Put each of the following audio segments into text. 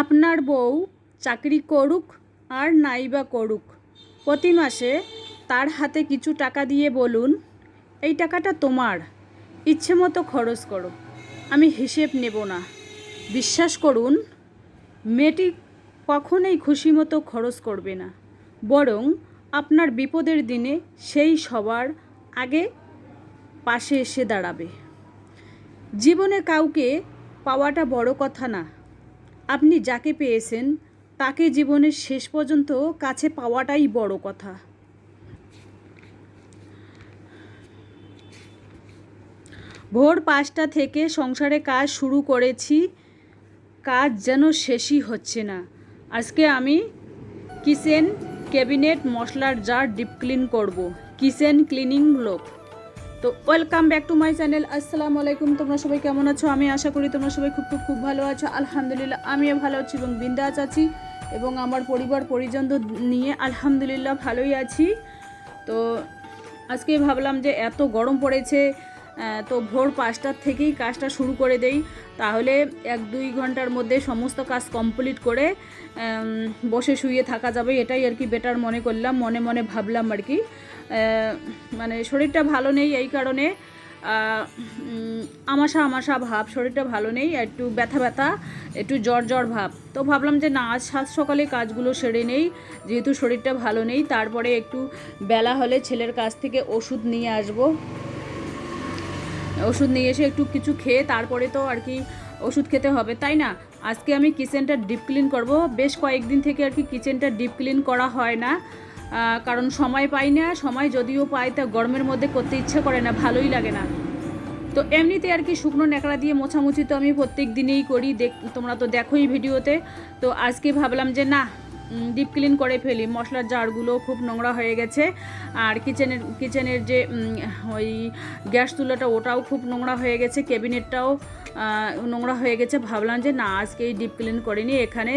আপনার বউ চাকরি করুক আর নাইবা করুক। প্রতি মাসে তার হাতে কিছু টাকা দিয়ে বলুন, এই টাকাটা তোমার। ইচ্ছে মতো খরচ করো। আমি হিসেব নেব না। বিশ্বাস করুন, মেয়েটি কখনোই খুশি মতো খরচ করবে না। বরং আপনার বিপদের দিনে সেই সবার আগে পাশে এসে দাঁড়াবে। জীবনে কাউকে পাওয়াটা বড় কথা না। আপনি যাকে পেয়েছেন, তাকে জীবনের শেষ পর্যন্ত কাছে পাওয়াটাই বড় কথা। ভোর পাঁচটা থেকে সংসারে কাজ শুরু করেছি, কাজ যেন শেষই হচ্ছে না। আজকে আমি কিচেন ক্যাবিনেট মশলার জার ডিপ ক্লিন করব। কিচেন ক্লিনিং লোক। তো welcome back to my channel আসসালামু আলাইকুম। তোমরা সবাই কেমন আছো? আমি আশা করি তোমরা সবাই খুব খুব খুব ভালো আছো। আলহামদুলিল্লাহ, আমিও ভালো আছি এবং বিন্দাস আছি এবং আমার পরিবার, পরিজন নিয়ে আলহামদুলিল্লাহ ভালোই আছি। তো আজকে ভাবলাম যে এত গরম পড়েছে তো ভোর পাঁচটার থেকেই কাজটা শুরু করে দেই। তাহলে এক দুই ঘণ্টার মধ্যে সমস্ত কাজ কমপ্লিট করে বসে শুয়ে থাকা যাবে, এটাই আর কি বেটার মনে করলাম, মনে মনে ভাবলাম আর কি। মানে শরীরটা ভালো নেই এই কারণে আমাশা আমাশা ভাব, শরীরটা ভালো নেই একটু ব্যথা ব্যথা, একটু জ্বর জ্বর ভাব। তো ভাবলাম যে না, আজ সাত সকালে কাজগুলো সেরে নেই, যেহেতু শরীরটা ভালো নেই, তারপরে একটু বেলা হলে ছেলের কাছ থেকে ওষুধ নিয়ে আসব। ওষুধ নিয়ে এসে একটু কিছু খেয়ে তারপরে তো আর কি ওষুধ খেতে হবে, তাই না? আজকে আমি কিচেনটা ডিপ ক্লিন করব। বেশ কয়েকদিন থেকে আর কি কিচেনটা ডিপ ক্লিন করা হয় না কারণ সময় পাই না, সময় যদিও পাই, তা গরমের মধ্যে করতে ইচ্ছে করে না, ভালোই লাগে না। তো এমনিতে আর কি শুকনো ন্যাকড়া দিয়ে মোছামুছি তো আমি প্রত্যেক দিনেই করি, দেখ, তোমরা তো দেখোই ভিডিওতে। তো আজকে ভাবলাম যে না ডিপ ক্লিন করে ফেলি। মশলার জারগুলো খুব নোংরা হয়ে গেছে। আর কিচেনের কিচেনের যে ওই গ্যাস চুলাটা, ওটাও খুব নোংরা হয়ে গেছে ক্যাবিনেটটাও নোংরা হয়ে গেছে। ভাবলাম যে না, আজকে এই ডিপ ক্লিন করিনি এখানে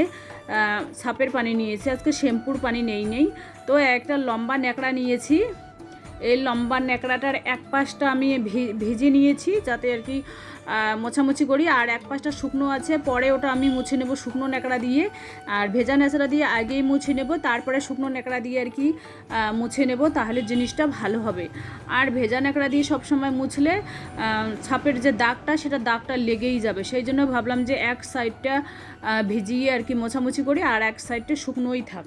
সাপের পানি নিয়েছি আজকে শ্যাম্পুর পানি নেই নেই তো একটা লম্বা ন্যাকড়া নিয়েছি। এই লম্বা ন্যাকড়াটার এক পাশটা আমি ভিজে নিয়েছি যাতে আর কি মোছামুছি করি। আর এক পাশটা শুকনো আছে, পরে ওটা আমি মুছে নেব শুকনো ন্যাকড়া দিয়ে। আর ভেজা ন্যাকড়া দিয়ে আগেই মুছে নেব, তারপরে শুকনো ন্যাকড়া দিয়ে আর কি মুছে নেব, তাহলে জিনিসটা ভালো হবে। আর ভেজা ন্যাকড়া দিয়ে সবসময় মুছলে ছাপের যে দাগটা, সেটা দাগটা লেগেই যাবে। সেই জন্য ভাবলাম যে এক সাইডটা ভিজিয়ে আর কি মোছামুছি করি, আর এক সাইডটা শুকনোই থাক।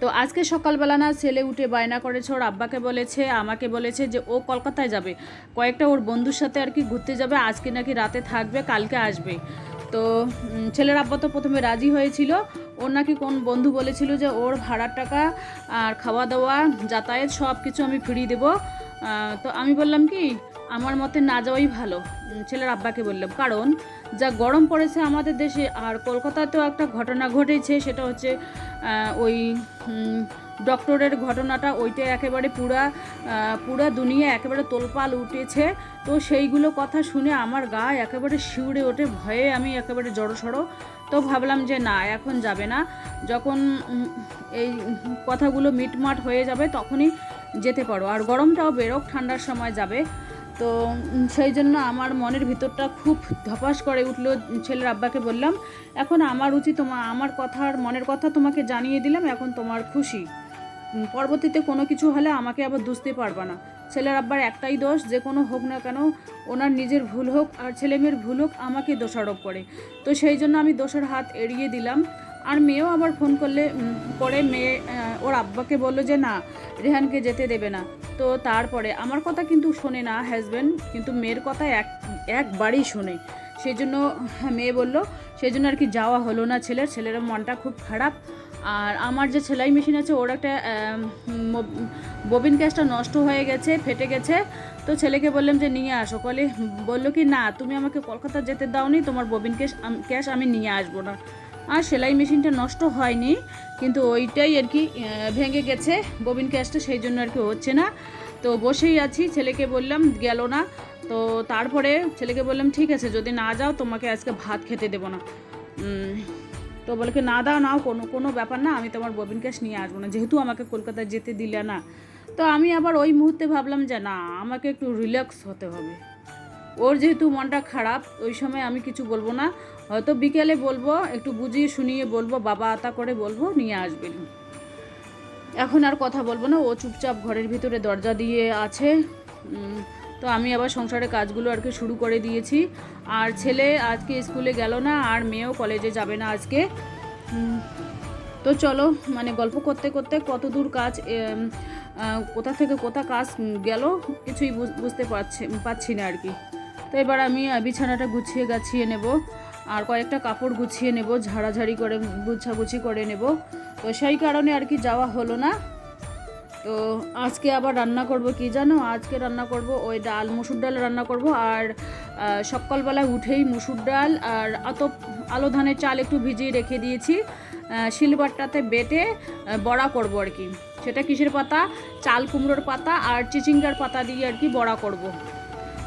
তো আজকে সকালবেলা না ছেলে উঠে বায়না করেছে ওর আব্বাকে বলেছে, আমাকে বলেছে যে ও কলকাতায় যাবে। কয়েকটা ওর বন্ধুর সাথে আর কি ঘুরতে যাবে, আজকে নাকি রাতে থাকবে, কালকে আসবে। তো ছেলের আব্বা তো প্রথমে রাজি হয়েছিল। ওর নাকি কোন বন্ধু বলেছিল যে ওর ভাড়ার টাকা আর খাওয়া দাওয়া, যাতায়াত সব কিছু আমি ফিরিয়ে দেবো। তো আমি বললাম কি, আমার মতে না যাওয়াই ভালো। ছেলের আব্বাকে বললাম। কারণ, যা গরম পড়েছে আমাদের দেশে, আর কলকাতাতেও একটা ঘটনা ঘটেছে, সেটা হচ্ছে ওই ডক্টরের ঘটনাটা, ওইটা একেবারে পুরা পুরা দুনিয়া একেবারে তোলপাল উঠেছে। তো সেইগুলো কথা শুনে আমার গা একেবারে শিউরে ওঠে, ভয়ে আমি একেবারে জড়সড়ো। তো ভাবলাম যে না, এখন যাবে না। যখন এই কথাগুলো মিটমাট হয়ে যাবে, তখনই যেতে পারো। আর গরমটাও বেরোক ঠান্ডার সময় যাবে। তো সেই জন্য আমার মনের ভিতরটা খুব ধপাস করে উঠল ছেলের আব্বাকে বললাম, এখন আমার উচিত তোমার আমার কথার মনের কথা তোমাকে জানিয়ে দিলাম, এখন তোমার খুশি। পরবর্তীতে কোনো কিছু হলে আমাকে আবার দুষতে পারবা না। ছেলের আব্বার একটাই দোষ, যে কোনো হোক না কেন, ওনার নিজের ভুল হোক আর ছেলেমেয়ের ভুল হোক, আমাকে দোষারোপ করে। তো সেই জন্য আমি দোষের হাত এড়িয়ে দিলাম। আর মেয়েও আবার ফোন করলে পরে মেয়ে ওর আব্বাকে বলল যে, না, রেহানকে যেতে দেবে না। তো তারপরে আমার কথা কিন্তু শোনে না হাজব্যান্ড কিন্তু মেয়ের কথা এক, একবারই শোনে। সেই জন্য মেয়ে বলল সেই জন্য আর কি যাওয়া হলো না ছেলের। ছেলের মনটা খুব খারাপ। আর আমার যে সেলাই মেশিন আছে, ওর একটা ববিন ক্যাশটা নষ্ট হয়ে গেছে, ফেটে গেছে। তো ছেলেকে বললাম যে, নিয়ে আসো। কলে বলল কি, না, তুমি আমাকে কলকাতা যেতে দাওনি। তোমার ববিন ক্যাশ ক্যাশ আমি নিয়ে আসব না। আর সেলাই মেশিনটা নষ্ট হয়নি, কিন্তু ওইটাই আর কি ভেঙে গেছে, ববিন ক্যাশটা সেই জন্য আর কি হচ্ছে না। তো বসেই আছি, ছেলেকে বললাম গেল না, তো তারপরে ছেলেকে বললাম, ঠিক আছে, যদি না যাও, তোমাকে আজকে ভাত খেতে দেবো না। তো বলে না দাও, নাও, কোনো কোনো ব্যাপার না, আমি তোমার ববিন ক্যাশ নিয়ে আসব না, যেহেতু আমাকে কলকাতায় যেতে দিলে না। তো আমি আবার ওই মুহূর্তে ভাবলাম যে, না, আমাকে একটু রিল্যাক্স হতে হবে। ওর যেহেতু মনটা খারাপ, ওই সময় আমি কিছু বলব না। হয়তো বিকেলে বলব, একটু বুঝিয়ে শুনিয়ে বলব, বাবা আতা করে বলব, নিয়ে আসবেন। এখন আর কথা বলব না, ও চুপচাপ ঘরের ভিতরে দরজা দিয়ে আছে। তো আমি আবার সংসারের কাজগুলো আর কি শুরু করে দিয়েছি। আর ছেলে আজকে স্কুলে গেল না, আর মেয়েও কলেজে যাবে না আজকে। তো চলো মানে গল্প করতে করতে কত দূর কাজ কোথা থেকে কোথা কাজ গেল, কিছুই বুঝ- বুঝতে পারছি পাচ্ছি না আর কি। তো এবার আমি বিছানাটা গুছিয়ে গাছিয়ে নেব। আর কয়েকটা কাপড় গুছিয়ে নেব ঝাড়াঝাড়ি করে গুছাগুছি করে নেব। তো সেই কারণে আর কি যাওয়া হলো না। তো আজকে আবার রান্না করব কি জানো? আজকে রান্না করব ওই ডাল মুসুর ডাল রান্না করব। আর সকালবেলায় উঠেই মুসুর ডাল আর অত আলো ধানের চাল একটু ভিজিয়ে রেখে দিয়েছি। আহ, শিলবাট্টাতে বেটে বড়া করব আর কি। সেটা কিসের পাতা? চাল কুমড়োর পাতা আর চিচিঙ্গার পাতা দিয়ে আর কি বড়া করব।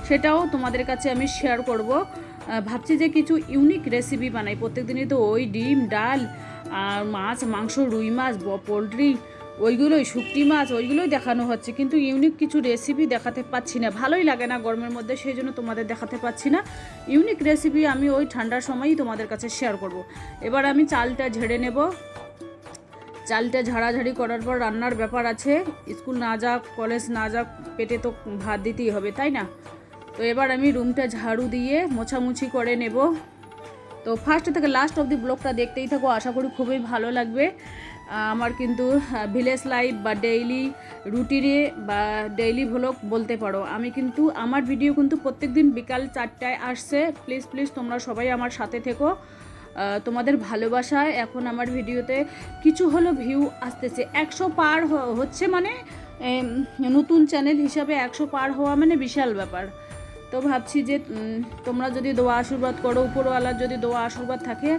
সেটাও তোমাদের কাছে আমি শেয়ার করব। ভাবছি যে কিছু ইউনিক রেসিপি বানাই। প্রত্যেক দিনই তো ওই ডিম, ডাল, আর মাছ, মাংস, রুই মাছ পোলট্রি, ওইগুলোই শুকটি মাছ, ওইগুলোই দেখানো হচ্ছে। কিন্তু ইউনিক কিছু রেসিপি দেখাতে পাচ্ছি না। ভালোই লাগে না গরমের মধ্যে, সেই জন্য তোমাদের দেখাতে পাচ্ছি না। ইউনিক রেসিপি আমি ওই ঠান্ডার সময়ই তোমাদের কাছে শেয়ার করব। এবার আমি চালটা ঝেড়ে নেব। চালটা ঝাড়াঝাড়ি করার পর রান্নার ব্যাপার আছে। স্কুল না যাক কলেজ না যাক, পেটে তো ভাত দিতেই হবে, তাই না? তো এবার আমি রুমটা ঝাড়ু দিয়ে মোছামুছি করে নেব। তো ফার্স্ট থেকে লাস্ট অব দি ব্লগটা দেখতেই থাকো, আশা করি খুবই ভালো লাগবে। আমার কিন্তু ভিলেজ লাইফ বা ডেইলি রুটিনে বা ডেইলি ভ্লগ বলতে পারো। আমি কিন্তু, আমার ভিডিও কিন্তু প্রত্যেকদিন বিকাল চারটায় আসছে। প্লিজ প্লিজ তোমরা সবাই আমার সাথে থেকো। তোমাদের ভালোবাসায় এখন আমার ভিডিওতে কিছু হলো ভিউ আসতেছে। একশো পার হচ্ছে মানে নতুন চ্যানেল হিসাবে একশো পার হওয়া মানে বিশাল ব্যাপার। তো ভাবছি যে তোমরা যদি দোয়া আশীর্বাদ করো, উপরওয়ালার যদি দোয়া আশীর্বাদ থাকে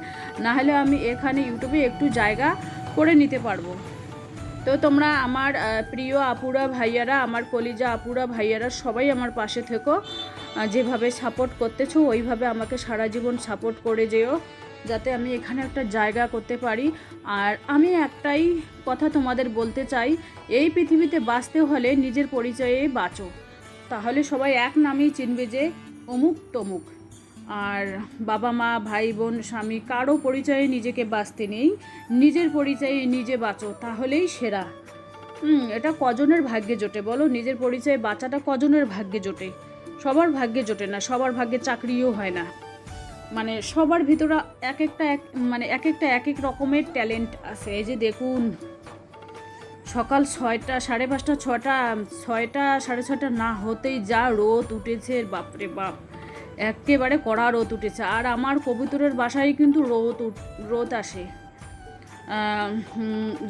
না হলে আমি এখানে ইউটিউবে একটু জায়গা করে নিতে পারব। তো তোমরা আমার প্রিয় আপুরা, ভাইয়ারা, আমার কলিজা আপুরা, ভাইয়ারা, সবাই আমার পাশে থেকো। যেভাবে সাপোর্ট করতেছো, ওইভাবে আমাকে সারা জীবন সাপোর্ট করে যেও, যাতে আমি এখানে একটা জায়গা করতে পারি। আর আমি একটাই কথা তোমাদের বলতে চাই, এই পৃথিবীতে বাঁচতে হলে নিজের পরিচয়ে বাঁচো। তাহলে সবাই এক নামেই চিনবে যে অমুক তমুক। আর বাবা মা, ভাই বোন, স্বামী, কারও পরিচয়ে নিজেকে বাঁচতে নেই। নিজের পরিচয়ে নিজে বাঁচো, তাহলেই সেরা। হুম, এটা কজনের ভাগ্যে জোটে বলো? নিজের পরিচয়ে বাঁচাটা কজনের ভাগ্যে জোটে? সবার ভাগ্যে জোটে না, সবার ভাগ্যে চাকরিও হয় না। মানে সবার ভিতরে এক একটা এক মানে এক একটা এক এক রকমের ট্যালেন্ট আছে। এই যে দেখুন সকাল ছয়টা, সাড়ে পাঁচটা, ছটা, ছয়টা, সাড়ে ছটা না হতেই যা রোদ উঠেছে, বাপরে বাপ। একেবারে কড়া রোদ উঠেছে। আর আমার কবুতরের বাসায় কিন্তু রোদ রোদ আসে।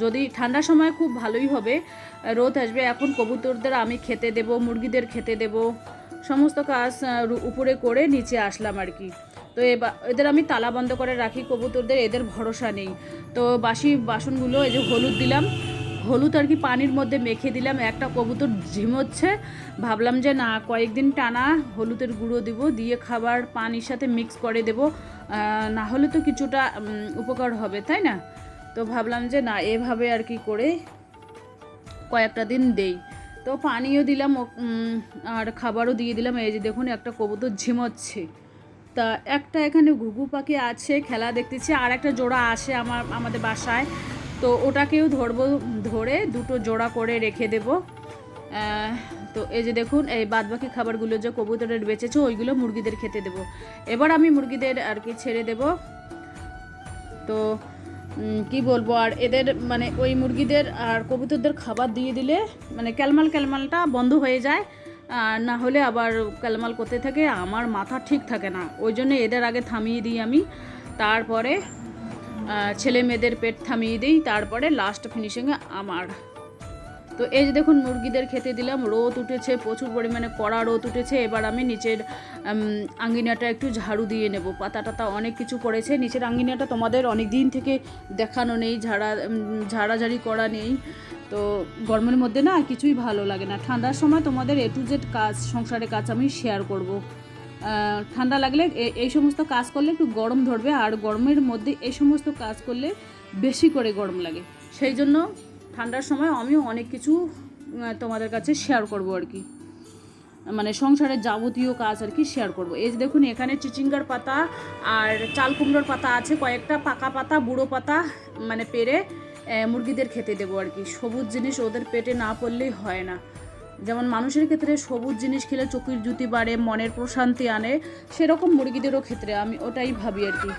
যদি ঠান্ডার সময় খুব ভালোই হবে, রোদ আসবে, এখন কবুতরদের আমি খেতে দেব, মুরগিদের খেতে দেব। সমস্ত কাজ উপরে করে নিচে আসলাম আর কি। তো এবার এদের আমি তালা বন্ধ করে রাখি কবুতরদের, এদের ভরসা নেই। তো বাসি বাসনগুলো এই যে হলুদ দিলাম হলুদ আর কি পানির মধ্যে মেখে দিলাম। একটা কবুতর ঝিমোচ্ছে। ভাবলাম যে না, কয়েকদিন টানা হলুদের গুঁড়ো দিব, দিয়ে খাবার পানির সাথে মিক্স করে দেব। না হলে তো কিছুটা উপকার হবে, তাই না? তো ভাবলাম যে না, এভাবে আর কি করে কয়েকটা দিন দেই। তো পানিও দিলাম আর খাবারও দিয়ে দিলাম। এই যে দেখুন, একটা কবুতর ঝিমোচ্ছে। তা একটা এখানে ঘুঘু পাখি আছে, খেলা দেখতেছি আর একটা জোড়া আসে আমার, আমাদের বাসায়। তো ওটাকেও ধরবো, ধরে দুটো জোড়া করে রেখে দেব। তো এই যে দেখুন, এই বাদবাকি খাবারগুলো যে কবুতরের বেঁচেছে, ওইগুলো মুরগিদের খেতে দেব। এবার আমি মুরগিদের আর কি ছেড়ে দেব। তো কি বলব, আর এদের মানে ওই মুরগিদের আর কবুতরদের খাবার দিয়ে দিলে মানে ক্যালমাল ক্যালমালটা বন্ধ হয়ে যায়, আর না হলে আবার ক্যালমাল করতে থাকে, আমার মাথা ঠিক থাকে না। ওই জন্য এদের আগে থামিয়ে দিই আমি। তারপরে ছেলে মেয়েদের পেট থামিয়ে দিই, তারপরে লাস্ট ফিনিশিংয়ে আমার। তো এই যে দেখুন, মুরগিদের খেতে দিলাম, রোদ উঠেছে, প্রচুর পরিমাণে কড়া রোদ উঠেছে, এবার আমি নিচের আঙ্গিনাটা একটু ঝাড়ু দিয়ে নেব। পাতা টাতা অনেক কিছু পড়েছে, নিচের আঙ্গিনাটা তোমাদের অনেক দিন থেকে দেখানো নেই, ঝাড়া ঝাড়াঝাড়ি করা নেই। তো গরমের মধ্যে না কিছুই ভালো লাগে না। ঠান্ডার সময় তোমাদের এ টু জেড কাজ, সংসারের কাজ আমি শেয়ার করব। ঠান্ডা লাগলে এই সমস্ত কাজ করলে একটু গরম ধরবে, আর গরমের মধ্যে এই সমস্ত কাজ করলে বেশি করে গরম লাগে। সেই জন্য ঠান্ডার সময় আমিও অনেক কিছু তোমাদের কাছে শেয়ার করব আর কি। মানে সংসারের যাবতীয় কাজ আর কি শেয়ার করব। এই যে দেখুন, এখানে চিচিঙ্গার পাতা আর চাল কুমড়োর পাতা আছে, কয়েকটা পাকা পাতা, বুড়ো পাতা মানে পেরে মুরগিদের খেতে দেবো আর কি। সবুজ জিনিস ওদের পেটে না পড়লেই হয় না। যেমন মানুষের ক্ষেত্রে সবুজ জিনিস খেলে চোখের জুতি বাড়ে, মনের প্রশান্তি আনে, সেরকম মুরগিদেরও ক্ষেত্রে আমি ওটাই ভাবি আর কি।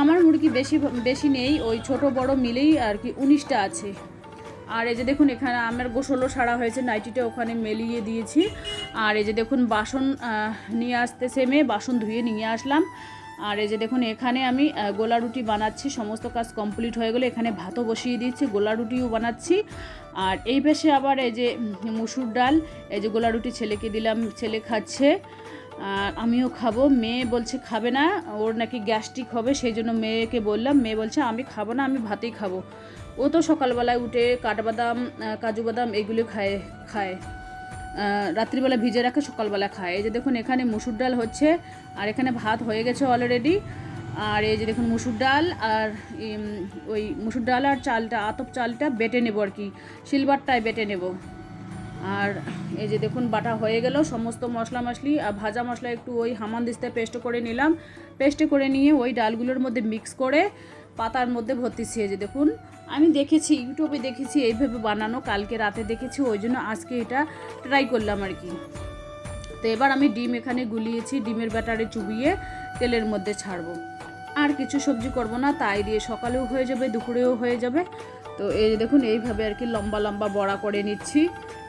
আমার মুরগি বেশি বেশি নেই, ওই ছোট বড় মিলেই আর কি উনিশটা আছে। আর এই যে দেখুন এখানে আমার গোসলও সারা হয়েছে, নাইটিটা ওখানে মেলিয়ে দিয়েছি। আর এই যে দেখুন বাসন নিয়ে আসতেছে মেয়ে বাসন ধুয়ে নিয়ে আসলাম। আর এই যে দেখুন, এখানে আমি গোলা রুটি বানাচ্ছি, সমস্ত কাজ কমপ্লিট হয়ে গেলে। এখানে ভাতও বসিয়ে দিচ্ছি গোলা রুটিও বানাচ্ছি। আর এই পাশে আবার এই যে মুসুর ডাল, এই যে গোলা রুটি ছেলেকে দিলাম, ছেলে খাচ্ছে। আর আমিও খাব, মেয়ে বলছে খাবে না, ওর নাকি গ্যাস্ট্রিক হবে, সেই জন্য মেয়েকে বললাম, মেয়ে বলছে, আমি খাব না, আমি ভাতেই খাব। ও তো সকালবেলায় উঠে কাঠবাদাম কাজু বাদাম এগুলো খায় খায়। রাত্রিবেলা ভিজে রাখে, সকালবেলা খায়। এই যে দেখুন, এখানে মুসুর ডাল হচ্ছে, আর এখানে ভাত হয়ে গেছে অলরেডি আর এই যে দেখুন, মুসুর ডাল আর ওই মুসুর ডাল আর চালটা, আতপ চালটা বেটে নেব আর কি, সিলভারটায় বেটে নেব। আর এই যে দেখুন, বাটা হয়ে গেল, সমস্ত মশলা মশলি আর ভাজা মশলা একটু ওই হামান দিস্তায় পেস্ট করে নিলাম। পেস্ট করে নিয়ে ওই ডালগুলোর মধ্যে মিক্স করে পাতার মধ্যে ভর্তি এই যে দেখুন, আমি দেখেছি, ইউটিউবে দেখেছি এইভাবে বানানো, কালকে রাতে দেখেছি, ওই জন্য আজকে এটা ট্রাই করলাম আর কি। তো এবার আমি ডিম এখানে গুলিয়েছি, ডিমের ব্যাটারে চুবিয়ে তেলের মধ্যে ছাড়বো। আর কিছু সবজি করব না, তাই দিয়ে সকালেও হয়ে যাবে, দুপুরেও হয়ে যাবে। তো এই দেখুন, এইভাবে আর কি লম্বা লম্বা বড়া করে নিচ্ছি,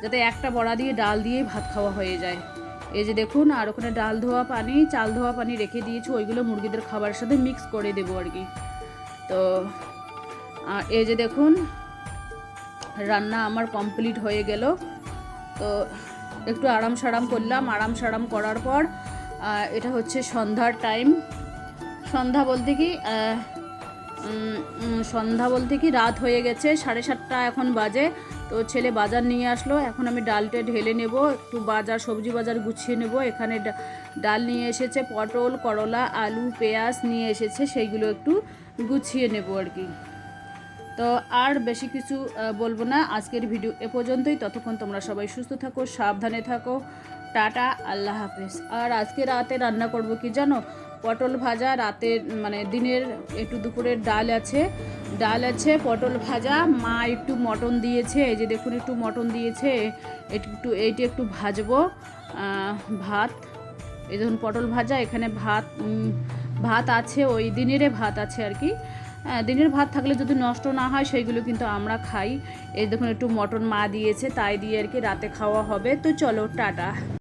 যাতে একটা বড়া দিয়ে ডাল দিয়ে ভাত খাওয়া হয়ে যায়। এই যে দেখুন, আর ওখানে ডাল ধোয়া পানি, চাল ধোয়া পানি রেখে দিয়েছি, ওইগুলো মুরগিদের খাবারের সাথে মিক্স করে দেবো আর কি। তো এই যে দেখুন, রান্না আমার কমপ্লিট হয়ে গেল। তো, একটু আরাম সারাম করলাম। আরাম সারাম করার পর এটা হচ্ছে সন্ধ্যার টাইম সন্ধ্যা বলতে কি সন্ধ্যা বলতে কি, রাত হয়ে গেছে, সাড়ে সাতটা এখন বাজে। তো ছেলে বাজার নিয়ে আসলো। এখন আমি ডালটা ঢেলে নেব, একটু বাজার, সবজি বাজার গুছিয়ে নেব। এখানে ডাল নিয়ে এসেছে, পটল, করলা, আলু, পেঁয়াজ নিয়ে এসেছে, সেইগুলো একটু গুছিয়ে নেব আর কি। তো আর বেশি কিছু বলব না। আজকের ভিডিও এ পর্যন্তই। ততক্ষণ তোমরা সবাই সুস্থ থাকো, সাবধানে থাকো। টাটা, আল্লাহ হাফেজ। আর আজকে রাতে রান্না করব কি জানো? পটল ভাজা, রাতের মানে দিনের একটু দুপুরের ডাল আছে। ডাল আছে, পটল ভাজা। মা একটু মটন দিয়েছে। এই যে দেখুন, একটু মটন দিয়েছে। একটু, এইটি একটু ভাজবো। ভাত। এই দেখুন, পটল ভাজা। এখানে ভাত ভাত আছে ওই দিনেরে ভাত আছে আর কি। হ্যাঁ, দিনের ভাত থাকলে যদি নষ্ট না হয় সেইগুলো কিন্তু আমরা খাই। এই দেখুন একটু মটন মা দিয়েছে তাই দিয়ে আর কি রাতে খাওয়া হবে। তো চলো টাটা।